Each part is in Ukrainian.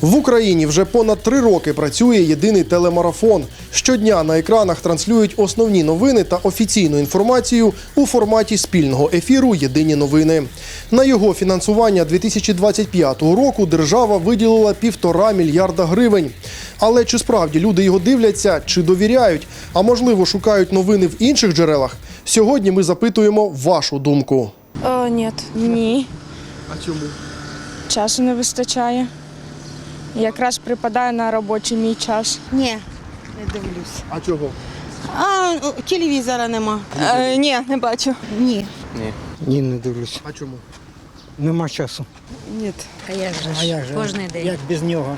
В Україні вже понад три роки працює єдиний телемарафон. Щодня на екранах транслюють основні новини та офіційну інформацію у форматі спільного ефіру Єдині новини. На його фінансування 2025 року держава виділила півтора мільярда гривень. Але чи справді люди його дивляться, чи довіряють, а можливо шукають новини в інших джерелах? Сьогодні ми запитуємо вашу думку. Е, ні. Ні. А чому? Часу не вистачає. Якраз припадає на робочий мій час. Ні, не дивлюсь. А чого? А о, телевізора нема. Е, ні, не бачу. Ні. Ні, Ні, не дивлюсь. А чому? Нема часу. Ні. А як же А як же? Кожний день. Як без нього?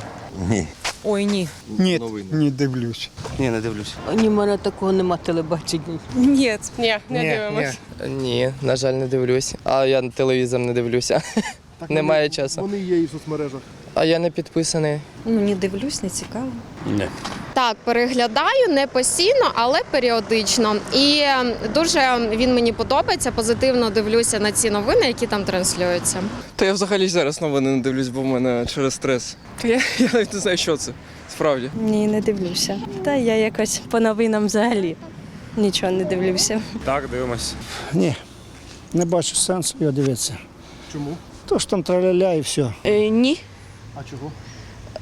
Ой, ні. Ні, не дивлюсь. Ні, не дивлюся. Ні, в мене такого нема телебачення. Ні, ні, не дивимось. Ні, на жаль, не дивлюсь. А я на телевізор не дивлюся. Немає часу. Вони є і в соцмережах. А я не підписаний. Ну, не дивлюсь, не цікаво. Так, переглядаю не постійно, але періодично. І е, дуже він мені подобається. Позитивно дивлюся на ці новини, які там транслюються. Та я взагалі зараз новини не дивлюсь, бо в мене через стрес. Я, я навіть не знаю, що це. Справді. Ні, не дивлюся. Та я якось по новинам взагалі нічого не дивлюся. Так, дивимось. Ні, не бачу сенсу його дивитися. Чому? То ж там траля і все. Е, ні. А чого?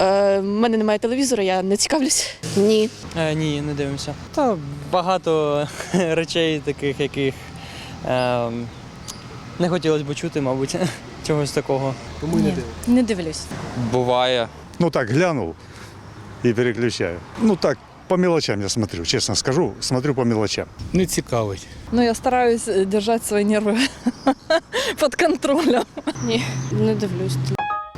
Е, в мене немає телевізора, я не цікавлюсь. Ні. Е, ні, не дивимося. Та багато речей таких, яких е, не хотілося б чути, мабуть, чогось такого. Тому й не дивимося. Не дивлюсь. Буває. Ну так, глянул и переключаю. Ну так, по мелочам я смотрю, честно скажу, смотрю по мелочам. Не цікавить. Ну, я стараюсь держати свої нерви під контролем. Ні, Не дивлюсь.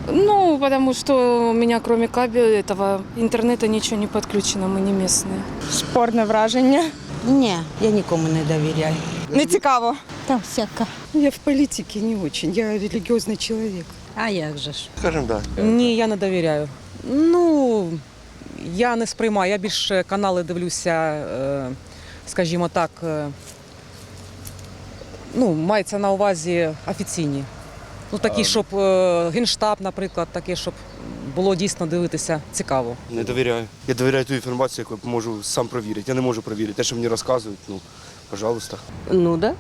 Ну, потому что у меня кроме кабеля этого интернета ничего не подключено, мы не местные. Спорне враження. Ні, я нікому не довіряю. Не цікаво. Там всяка. Я в політиці не дуже, я релігіозний чоловік. А як же ж? Скажімо так. Ні, я не довіряю. Ну, я не сприймаю, я більше канали дивлюся, е, скажімо так, е, ну, мається на увазі офіційні. Ну, такі, щоб е, Генштаб, наприклад, таке, щоб було дійсно дивитися цікаво. Не довіряю. Я довіряю ту інформацію, яку можу сам провірити. Я не можу провірити. Те, що мені розказують, ну, пожалуйста. Ну да.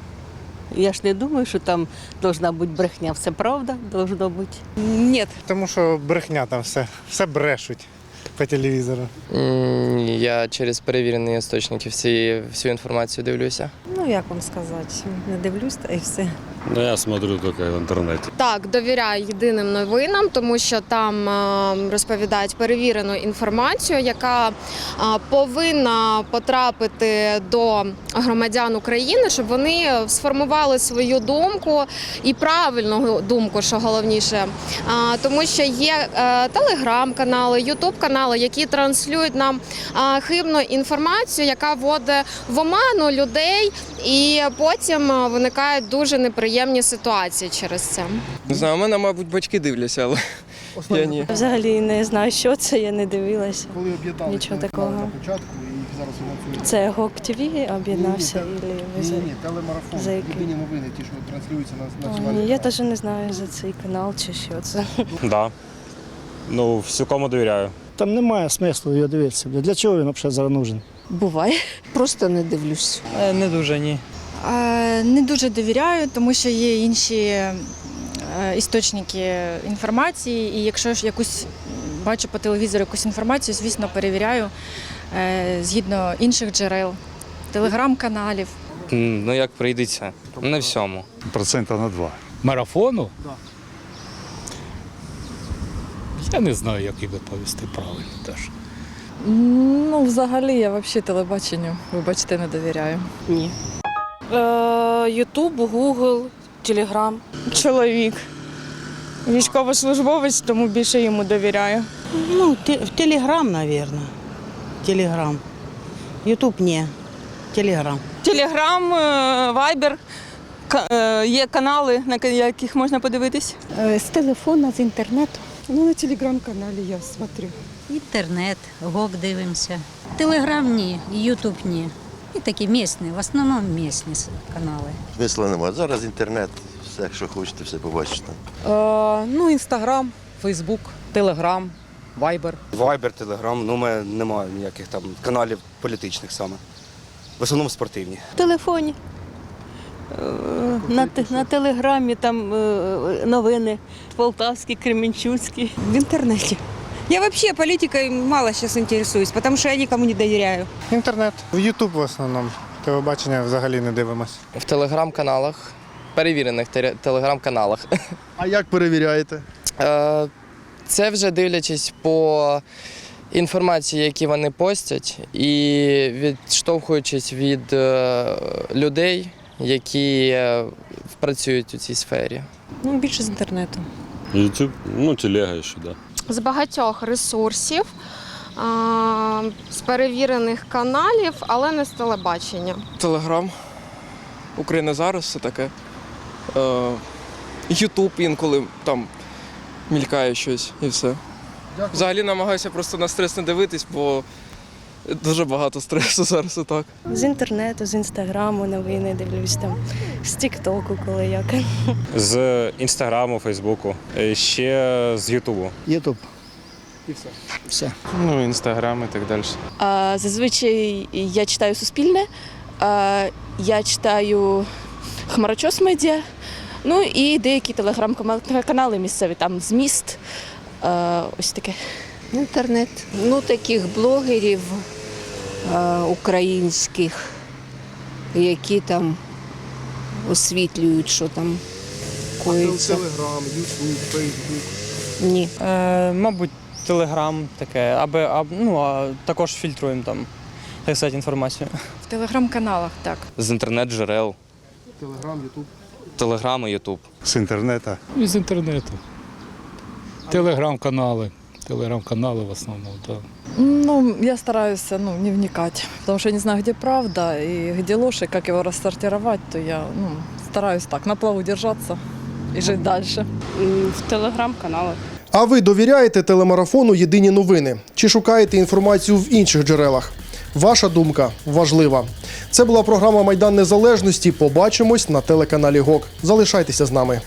Я ж не думаю, що там должна бути брехня. Все правда должно бути. Ні, Тому що брехня там все, все брешуть по телевізору. Я через перевірені істочники всі, всю інформацію дивлюся. ну як вам сказати, не дивлюсь та і все. Да я смотрю только в интернете. Так, довіряю єдиним новинам, тому що там е, розповідають перевірену інформацію, яка е, повинна потрапити до громадян України, щоб вони сформували свою думку і правильну думку, що головніше. Тому що є е, телеграм-канали, ютуб-канали, які транслюють нам хибну інформацію, яка вводить в оману людей, і потім виникають дуже неприємні ситуації через це. Не знаю, у мене, мабуть, батьки дивляться, але я ні. Взагалі не знаю, що це, я не дивилася. Коли об'єднали Нічого такого. на початку і зараз це ГОК ТВ об'єднався і ні, ні, телемарафон. За який? Єдині новини, ті, що транслюються на Ні, національній. я навіть не знаю за цей канал чи що це. Да. Ну, всякому довіряю. Там немає смислу його дивитися. Для чого він взагалі зараз нужен? Буває. Просто не дивлюсь. Е, Не дуже ні. Не дуже довіряю, тому що є інші е, істочники інформації, і якщо ж якусь бачу по телевізору якусь інформацію, звісно, перевіряю е, згідно інших джерел, телеграм-каналів. Ну, як прийдеться. Не всьому. Процента на два. Марафону? Да. Я не знаю, як її відповісти правильно теж. Ну, взагалі, я взагалі телебаченню, вибачте, не довіряю. Ні. Ютуб, Гугл, Телеграм. Чоловік. Військовослужбовець, тому більше йому довіряю. Ну, те- в Телеграм, мабуть. Телеграм. Ютуб ні. Телеграм. Телеграм, е, Вайбер. Є канали, на яких можна подивитись. З телефона, з інтернету. Ну, на телеграм-каналі я смотрю. Інтернет, гок дивимося. Телеграм ні, Ютуб ні. І такі місні, в основному місні канали. Смисла немає. Зараз інтернет, все, що хочете, все побачите. ну, інстаграм, фейсбук, телеграм, Viber. Viber, Telegram, ну мене немає ніяких там каналів політичних саме. В основному спортивні. В телефоні. Е, На, на телеграмі там е, новини Полтавські, Кременчуцькі. В интернете. Я вообще политикой мало сейчас интересуюсь, потому что я никому не доверяю. Інтернет. В Ютуб в основному. Телебачення взагалі не дивимось. В телеграм-каналах, перевірених телеграм-каналах. А як перевіряєте? Е, Це вже дивлячись по інформації, які вони постять, і відштовхуючись від людей, які е, працюють у цій сфері. Ну, більше з інтернету. YouTube, ну, телега ще, да. З багатьох ресурсів, з перевірених каналів, але не з телебачення. Телеграм, Україна зараз, все таке. Е, Ютуб інколи там мількає щось і все. Взагалі намагаюся просто на стрес не дивитись, бо дуже багато стресу зараз і так. З інтернету, з інстаграму новини дивлюсь там, з Тіктоку, коли як. З інстаграму, фейсбуку, ще з Ютубу. Ютуб. І все. Все. Ну, інстаграм і так далі. А, зазвичай я читаю Суспільне, а, я читаю Хмарочос Медіа, ну і деякі телеграм-канали місцеві, там зміст. А, ось таке. Інтернет. Ну, таких блогерів українських, які там освітлюють, що там коїться. Телеграм, Ютуб, Фейсбук. Ні. Е, мабуть, телеграм таке, аби, а, ну, а також фільтруємо там, так сказати, інформацію. В телеграм-каналах так. З інтернет-джерел, Телеграм, Ютуб. Телеграм і Ютуб. З інтернету. Із інтернету. Телеграм-канали. Телеграм-канали в основному, так. Ну, я стараюсь ну, не вникать, потому что я не знаю, где правда и где ложь, и как его рассортировать, то я ну, стараюсь так, на плаву держаться и жить дальше. В телеграм-каналах. А ви довіряєте телемарафону Єдині новини чи шукаєте інформацію в інших джерелах? Ваша думка важлива. Це була програма Майдан Незалежності. Побачимось на телеканалі ГОК. Залишайтеся з нами.